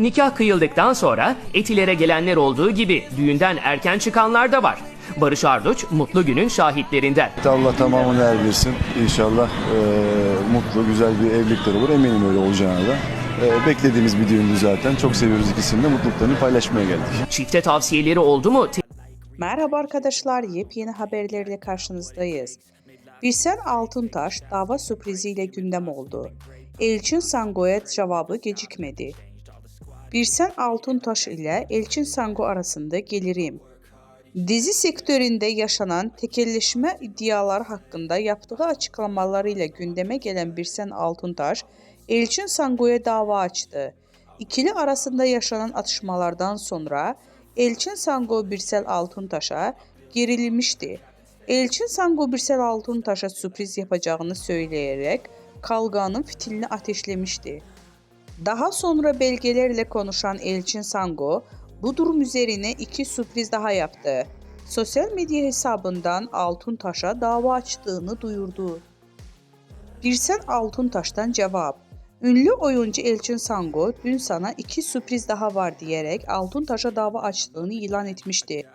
Nikah kıyıldıktan sonra Etiler'e gelenler olduğu gibi düğünden erken çıkanlar da var. Barış Arduç mutlu günün şahitlerinden. Allah tamamını erdirsin. İnşallah e, mutlu, güzel bir evlilikler olur. Eminim öyle olacağına da. E, beklediğimiz bir düğündü zaten. Çok seviyoruz ikisini de. Mutluluklarını paylaşmaya geldik. Çifte tavsiyeleri oldu mu? Merhaba arkadaşlar, yepyeni haberlerle karşınızdayız. Birsen Altuntaş dava sürpriziyle gündem oldu. Elçin Sango'ya cevabı gecikmedi. Birsen Altuntaş ile Elçin Sango arasında gelirim. Dizi sektöründe yaşanan tekelleşme iddiaları hakkında yaptığı açıklamalarıyla gündeme gelen Birsen Altuntaş, Elçin Sango'ya dava açtı. İkili arasında yaşanan atışmalardan sonra Elçin Sango Birsel Altuntaş'a gerilmişti. Elçin Sango Birsel Altuntaş'a sürpriz yapacağını söyleyerek kavganın fitilini ateşlemişti. Daha sonra belgelerle konuşan Elçin Sango bu durum üzerine iki sürpriz daha yaptı. Sosyal medya hesabından Altuntaş'a dava açtığını duyurdu. Birsen Altuntaş'tan cevap. Ünlü oyuncu Elçin Sango dün sana iki sürpriz daha var diyerek Altuntaş'a dava açtığını ilan etmişti.